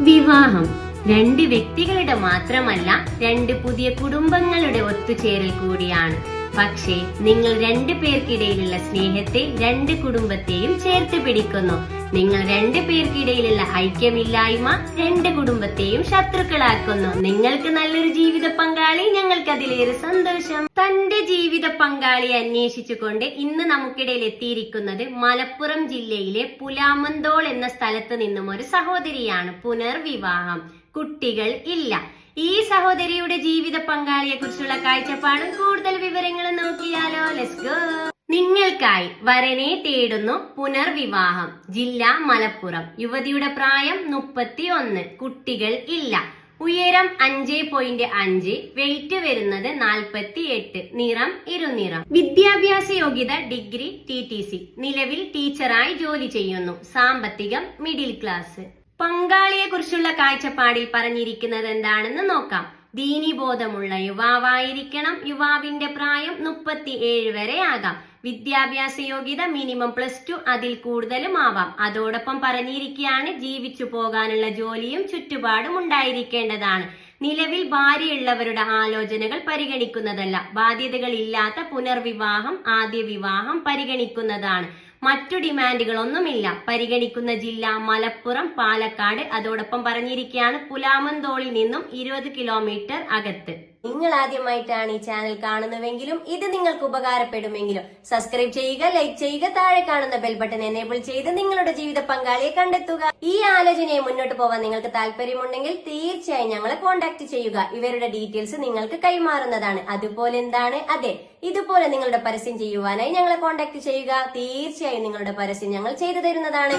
വിവാഹം. രണ്ട് വ്യക്തികളുടെ മാത്രമല്ല രണ്ട് പുതിയ കുടുംബങ്ങളുടെ ഒത്തുചേരൽ കൂടിയാണ്. പക്ഷേ നിങ്ങൾ രണ്ടു പേർക്കിടയിലുള്ള സ്നേഹത്തെ രണ്ട് കുടുംബത്തെയും ചേർത്ത് പിടിക്കുന്നു. നിങ്ങൾ രണ്ടു പേർക്കിടയിലുള്ള ഐക്യമില്ലായ്മ രണ്ട് കുടുംബത്തെയും ശത്രുക്കളാക്കുന്നു. നിങ്ങൾക്ക് നല്ലൊരു ജീവിത പങ്കാളി ഞങ്ങൾക്ക് അതിലേറെ സന്തോഷം. തന്റെ ജീവിത പങ്കാളി അന്വേഷിച്ചുകൊണ്ട് ഇന്ന് നമുക്കിടയിൽ എത്തിയിരിക്കുന്നത് മലപ്പുറം ജില്ലയിലെ പുലാമന്തോൾ എന്ന സ്ഥലത്ത് നിന്നും ഒരു സഹോദരിയാണ് പുനർവിവാഹം. കുട്ടികൾ ഇല്ല. ഈ സഹോദരിയുടെ ജീവിത പങ്കാളിയെ കുറിച്ചുള്ള കാഴ്ചപ്പാടും കൂടുതൽ വിവരങ്ങളും നോക്കിയാലോ. ലെറ്റ്സ് ഗോ നിങ്ങൾക്കായി വരനെ തേടുന്നു പുനർവിവാഹം. ജില്ല മലപ്പുറം. യുവതിയുടെ പ്രായം മുപ്പത്തി ഒന്ന് കുട്ടികൾ ഇല്ല. ഉയരം അഞ്ച് പോയിന്റ് അഞ്ച്. വെയിറ്റ് വരുന്നത് നാൽപ്പത്തി എട്ട് നിറം ഇരുനിറം. വിദ്യാഭ്യാസ യോഗ്യത ഡിഗ്രി ടി ടി സി. നിലവിൽ ടീച്ചറായി ജോലി ചെയ്യുന്നു. സാമ്പത്തികം മിഡിൽ ക്ലാസ്. പങ്കാളിയെ കുറിച്ചുള്ള കാഴ്ചപ്പാടിൽ പറഞ്ഞിരിക്കുന്നത് എന്താണെന്ന് നോക്കാം. ദീനിബോധമുള്ള യുവാവായിരിക്കണം. യുവാവിന്റെ പ്രായം മുപ്പത്തി ഏഴ് വരെ ആകാം. വിദ്യാഭ്യാസ യോഗ്യത മിനിമം പ്ലസ് ടു അതിൽ കൂടുതലും ആവാം. അതോടൊപ്പം പറഞ്ഞിരിക്കുകയാണ് ജീവിച്ചു പോകാനുള്ള ജോലിയും ചുറ്റുപാടും ഉണ്ടായിരിക്കേണ്ടതാണ്. നിലവിൽ ഭാര്യയുള്ളവരുടെ ആലോചനകൾ പരിഗണിക്കുന്നതല്ല. ബാധ്യതകളില്ലാത്ത പുനർവിവാഹം ആദ്യ വിവാഹം പരിഗണിക്കുന്നതാണ്. മറ്റു ഡിമാൻഡുകളൊന്നുമില്ല. പരിഗണിക്കുന്ന ജില്ല മലപ്പുറം പാലക്കാട് അതോടൊപ്പം പറഞ്ഞിരിക്കുകയാണ് പുലാമന്തോളിൽ നിന്നും ഇരുപത് കിലോമീറ്റർ അകത്ത്. നിങ്ങൾ ആദ്യമായിട്ടാണ് ഈ ചാനൽ കാണുന്നുവെങ്കിലും ഇത് നിങ്ങൾക്ക് ഉപകാരപ്പെടുമെങ്കിലും സബ്സ്ക്രൈബ് ചെയ്യുക ലൈക്ക് ചെയ്യുക താഴെ കാണുന്ന ബെൽ ബട്ടൺ എനേബിൾ ചെയ്ത് നിങ്ങളുടെ ജീവിത പങ്കാളിയെ കണ്ടെത്തുക. ഈ ആലോചനയെ മുന്നോട്ട് പോവാൻ നിങ്ങൾക്ക് താല്പര്യമുണ്ടെങ്കിൽ തീർച്ചയായും ഞങ്ങളെ കോൺടാക്ട് ചെയ്യുക. ഇവരുടെ ഡീറ്റെയിൽസ് നിങ്ങൾക്ക് കൈമാറുന്നതാണ്. അതുപോലെ എന്താണ്? അതെ ഇതുപോലെ നിങ്ങളുടെ പരസ്യം ചെയ്യുവാനായി ഞങ്ങളെ കോൺടാക്ട് ചെയ്യുക. തീർച്ചയായും നിങ്ങളുടെ പരസ്യം ഞങ്ങൾ ചെയ്തു തരുന്നതാണ്.